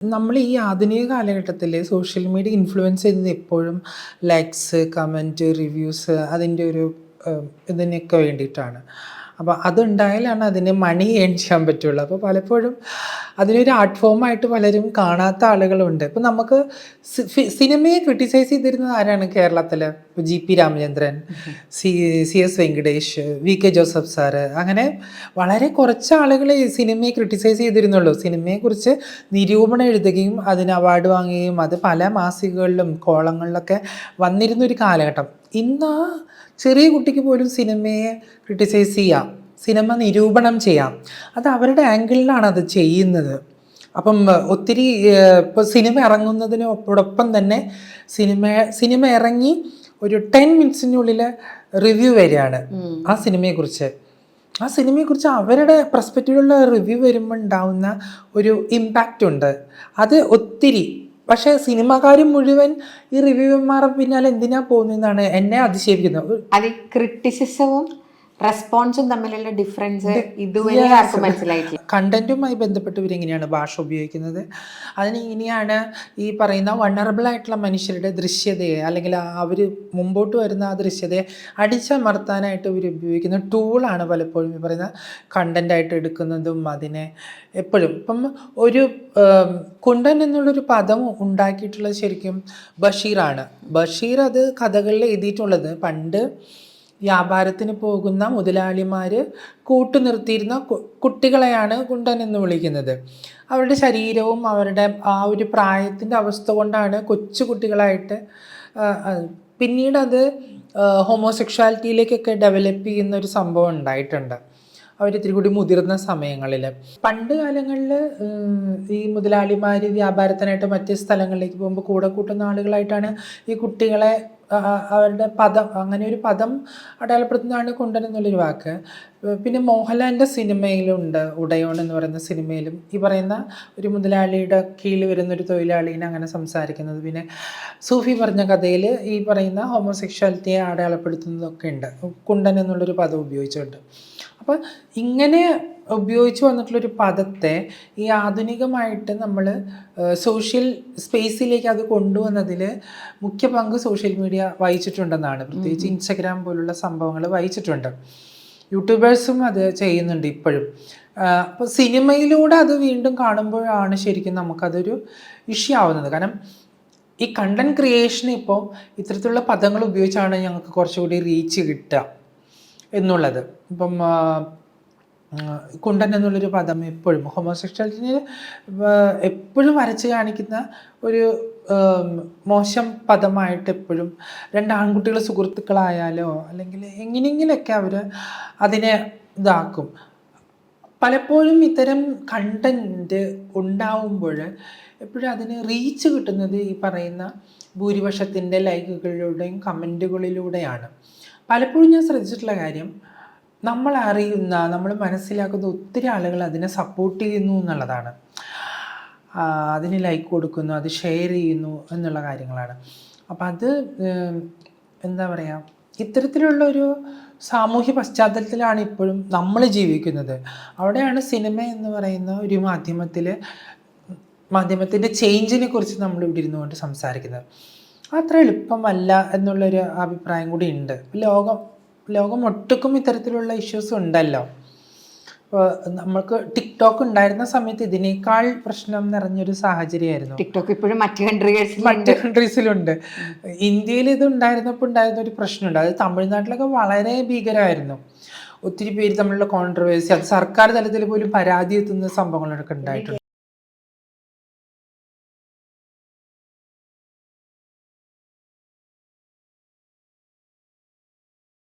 നമ്മൾ ഈ ആധുനിക കാലഘട്ടത്തിൽ സോഷ്യൽ മീഡിയ ഇൻഫ്ലുവൻസ് ചെയ്തത് എപ്പോഴും ലൈക്സ് കമന്റ് റിവ്യൂസ് അതിന്റെ ഒരു ഇതിനൊക്കെ വേണ്ടിയിട്ടാണ്. അപ്പോൾ അതുണ്ടായാലാണ് അതിന് മണി ഏൺ ചെയ്യാൻ പറ്റുള്ളൂ. അപ്പോൾ പലപ്പോഴും അതിനൊരു ആർട്ട് ഫോമായിട്ട് പലരും കാണാത്ത ആളുകളുണ്ട്. ഇപ്പം നമുക്ക് സിനിമയെ ക്രിട്ടിസൈസ് ചെയ്തിരുന്നത് ആരാണ് കേരളത്തിൽ G P Ramachandran C C S Venkatesh V K Joseph sir അങ്ങനെ വളരെ കുറച്ച് ആളുകൾ സിനിമയെ ക്രിട്ടിസൈസ് ചെയ്തിരുന്നുള്ളൂ. സിനിമയെക്കുറിച്ച് നിരൂപണം എഴുതുകയും അതിന് അവാർഡ് വാങ്ങുകയും അത് പല മാസികകളിലും കോളങ്ങളിലൊക്കെ വന്നിരുന്നൊരു കാലഘട്ടം. ഇന്ന് ചെറിയ കുട്ടിക്ക് പോലും സിനിമയെ ക്രിട്ടിസൈസ് ചെയ്യാം. സിനിമ നിരൂപണം ചെയ്യാം. അത് അവരുടെ ആംഗിളിലാണ് അത് ചെയ്യുന്നത്. അപ്പം ഒത്തിരി ഇപ്പോൾ സിനിമ ഇറങ്ങുന്നതിനോടൊപ്പം തന്നെ സിനിമ സിനിമ ഇറങ്ങി ഒരു ടെൻ മിനിറ്റ്സിനുള്ളിൽ റിവ്യൂ വരികയാണ് ആ സിനിമയെക്കുറിച്ച്. ആ സിനിമയെക്കുറിച്ച് അവരുടെ പെർസ്പെക്റ്റീവിലുള്ള റിവ്യൂ വരുമ്പോൾ ഉണ്ടാവുന്ന ഒരു ഇമ്പാക്റ്റ് ഉണ്ട്. അത് ഒത്തിരി പക്ഷേ സിനിമാക്കാരും മുഴുവൻ ഈ റിവ്യൂമാർ പിന്നാലെ എന്തിനാ പോകുന്നതെന്നാണ് എന്നെ അതിശയിപ്പിക്കുന്നത്. അത് ക്രിറ്റിസിസവും റെസ്പോൺസും തമ്മിലുള്ള ഡിഫറൻസ് ഇതുവരെ ആർക്കും മനസ്സിലായിട്ടില്ല. കണ്ടന്റുമായി ബന്ധപ്പെട്ട് ഇവരെങ്ങനെയാണ് ഭാഷ ഉപയോഗിക്കുന്നത്? അതിന് ഇങ്ങനെയാണ് ഈ പറയുന്ന വണ്ണറബിൾ ആയിട്ടുള്ള മനുഷ്യരുടെ ദൃശ്യതയെ അല്ലെങ്കിൽ അവർ മുമ്പോട്ട് വരുന്ന ആ ദൃശ്യതയെ അടിച്ചമർത്താനായിട്ട് ഇവർ ഉപയോഗിക്കുന്ന ടൂളാണ് പലപ്പോഴും ഈ പറയുന്ന കണ്ടന്റായിട്ട് എടുക്കുന്നതും അതിനെ എപ്പോഴും. ഇപ്പം ഒരു കുണ്ടൻ എന്നുള്ളൊരു പദം ഉണ്ടാക്കിയിട്ടുള്ളത് ശരിക്കും ബഷീറാണ്. ബഷീർ അത് കഥകളിൽ എഴുതിയിട്ടുള്ളത്. പണ്ട് വ്യാപാരത്തിന് പോകുന്ന മുതലാളിമാർ കൂട്ടുനിർത്തിയിരുന്ന നിർത്തിയിരുന്ന കുട്ടികളെയാണ് കുണ്ടൻ എന്ന് വിളിക്കുന്നത്. അവരുടെ ശരീരവും അവരുടെ ആ ഒരു പ്രായത്തിന്റെ അവസ്ഥ കൊണ്ടാണ് കൊച്ചു കുട്ടികളായിട്ട് ആ, ആ, പിന്നീട് അത് ഹോമോസെക്ഷാലിറ്റിയിലേക്കൊക്കെ ഡെവലപ്പ് ചെയ്യുന്ന ഒരു സംഭവം ഉണ്ടായിട്ടുണ്ട്. അവർ ഇത്തിരി കൂടി മുതിർന്ന സമയങ്ങളിൽ പണ്ട് കാലങ്ങളിൽ ഈ മുതലാളിമാർ വ്യാപാരത്തിനായിട്ട് മറ്റ് സ്ഥലങ്ങളിലേക്ക് പോകുമ്പോൾ കൂടെ കൂട്ടുന്ന ആളുകളായിട്ടാണ് ഈ കുട്ടികളെ അവരുടെ പദം അങ്ങനെ ഒരു പദം അടയാളപ്പെടുത്തുന്നതാണ് കുണ്ടൻ വാക്ക്. പിന്നെ മോഹൻലാലിന്റെ സിനിമയിലുണ്ട് ഉടയോൺ എന്ന് പറയുന്ന സിനിമയിലും ഈ പറയുന്ന ഒരു മുതലാളിയുടെ കീഴിൽ വരുന്ന ഒരു തൊഴിലാളിനെ അങ്ങനെ സംസാരിക്കുന്നത്. പിന്നെ സൂഫി പറഞ്ഞ കഥയിൽ ഈ പറയുന്ന ഹോമോസെക്ഷാലിറ്റിയെ അടയാളപ്പെടുത്തുന്നതൊക്കെ ഉണ്ട്. കുണ്ടൻ എന്നുള്ളൊരു പദം ഉപയോഗിച്ചുകൊണ്ട്. അപ്പോൾ ഇങ്ങനെ ഉപയോഗിച്ച് വന്നിട്ടുള്ളൊരു പദത്തെ ഈ ആധുനികമായിട്ട് നമ്മൾ സോഷ്യൽ സ്പേസിലേക്ക് അത് കൊണ്ടുവന്നതിൽ മുഖ്യ പങ്ക് സോഷ്യൽ മീഡിയ വഹിച്ചിട്ടുണ്ടെന്നാണ്. പ്രത്യേകിച്ച് ഇൻസ്റ്റഗ്രാം പോലുള്ള സംഭവങ്ങൾ വഹിച്ചിട്ടുണ്ട്. യൂട്യൂബേഴ്സും അത് ചെയ്യുന്നുണ്ട് ഇപ്പോഴും. അപ്പോൾ സിനിമയിലൂടെ അത് വീണ്ടും കാണുമ്പോഴാണ് ശരിക്കും നമുക്കതൊരു ഇഷ്യൂ ആവുന്നത്. കാരണം ഈ കണ്ടന്റ് ക്രിയേഷൻ ഇപ്പോൾ ഇത്തരത്തിലുള്ള പദങ്ങൾ ഉപയോഗിച്ചാണ് ഞങ്ങൾക്ക് കുറച്ചുകൂടി റീച്ച് കിട്ടുക. എന്നുള്ളത്. ഇപ്പം കുണ്ടൻ എന്നുള്ളൊരു പദം എപ്പോഴും ഹോമോസെക്ഷാലിറ്റിനെ എപ്പോഴും വരച്ച് കാണിക്കുന്ന ഒരു മോശം പദമായിട്ട് എപ്പോഴും രണ്ട് ആൺകുട്ടികൾ സുഹൃത്തുക്കളായാലോ അല്ലെങ്കിൽ എങ്ങനെയെങ്കിലൊക്കെ അവർ അതിനെ ഇതാക്കും. പലപ്പോഴും ഇത്തരം കണ്ടന്റ് ഉണ്ടാവുമ്പോൾ എപ്പോഴും അതിന് റീച്ച് കിട്ടുന്നത് ഈ പറയുന്ന ഭൂരിപക്ഷത്തിന്റെ ലൈക്കുകളിലൂടെയും കമന്റുകളിലൂടെയാണ് പലപ്പോഴും ഞാൻ ശ്രദ്ധിച്ചിട്ടുള്ള കാര്യം നമ്മൾ അറിയുന്ന നമ്മൾ മനസ്സിലാക്കുന്ന ഒത്തിരി ആളുകൾ അതിനെ സപ്പോർട്ട് ചെയ്യുന്നു എന്നുള്ളതാണ്. അതിന് ലൈക്ക് കൊടുക്കുന്നു അത് ഷെയർ ചെയ്യുന്നു എന്നുള്ള കാര്യങ്ങളാണ്. അപ്പം അത് എന്താ പറയുക ഇത്തരത്തിലുള്ള ഒരു സാമൂഹ്യ പശ്ചാത്തലത്തിലാണ് ഇപ്പോഴും നമ്മൾ ജീവിക്കുന്നത്. അവിടെയാണ് സിനിമ എന്ന് പറയുന്ന ഒരു മാധ്യമത്തിൽ മാധ്യമത്തിന്റെ ചേഞ്ചിനെ കുറിച്ച് നമ്മൾ ഇവിടെ ഇരുന്നുകൊണ്ട് സംസാരിക്കുന്നത്. അത്ര എളുപ്പമല്ല എന്നുള്ളൊരു അഭിപ്രായം കൂടി ഉണ്ട്. ലോകം ലോകം ഒട്ടുക്കും ഇത്തരത്തിലുള്ള ഇഷ്യൂസ് ഉണ്ടല്ലോ. ഇപ്പോൾ നമ്മൾക്ക് ടിക്ടോക്ക് ഉണ്ടായിരുന്ന സമയത്ത് ഇതിനേക്കാൾ പ്രശ്നം നിറഞ്ഞൊരു സാഹചര്യമായിരുന്നു. ടിക്ടോക്ക് ഇപ്പോഴും മറ്റു കൺട്രീസ് മറ്റ് കൺട്രീസിലുണ്ട് ഇന്ത്യയിൽ ഇത് ഉണ്ടായിരുന്നപ്പോൾ ഉണ്ടായിരുന്ന ഒരു പ്രശ്നമുണ്ട്. അത് തമിഴ്നാട്ടിലൊക്കെ വളരെ ഭീകരമായിരുന്നു. ഒത്തിരി പേര് തമ്മിലുള്ള കോൺട്രവേഴ്സി അത് സർക്കാർ തലത്തിൽ പോലും പരാതി എത്തുന്ന സംഭവങ്ങളൊക്കെ ഉണ്ടായിട്ടുണ്ട്.